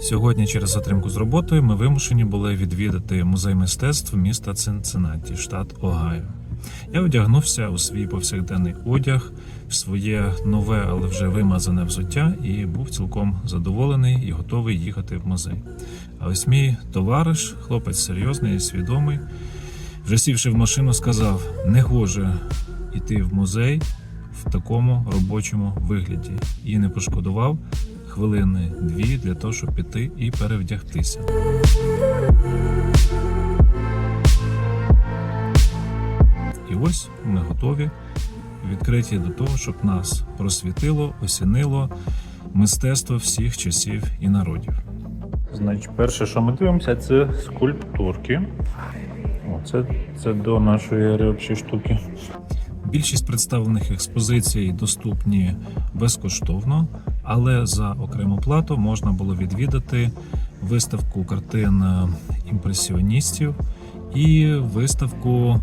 Сьогодні, через затримку з роботою, ми вимушені були відвідати музей мистецтв міста Цинциннаті, штат Огайо. Я одягнувся у свій повсякденний одяг, в своє нове, але вже вимазане взуття, і був цілком задоволений і готовий їхати в музей. А ось мій товариш, хлопець серйозний і свідомий, вже сівши в машину, сказав: не гоже йти в музей в такому робочому вигляді, і не пошкодував хвилини дві для того, щоб піти і перевдягтися. І ось ми готові, відкриті до того, щоб нас просвітило, осінило мистецтво всіх часів і народів. Значить, перше, що ми дивимося, це скульптурки. О, це, це до нашої речі штуки. Більшість представлених експозицій доступні безкоштовно, але за окрему плату можна було відвідати виставку картин е, імпресіоністів і виставку,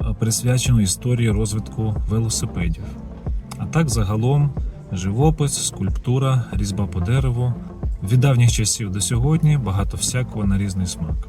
е, присвячену історії розвитку велосипедів. А так загалом живопис, скульптура, різьба по дереву. Від давніх часів до сьогодні багато всякого на різний смак.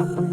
you.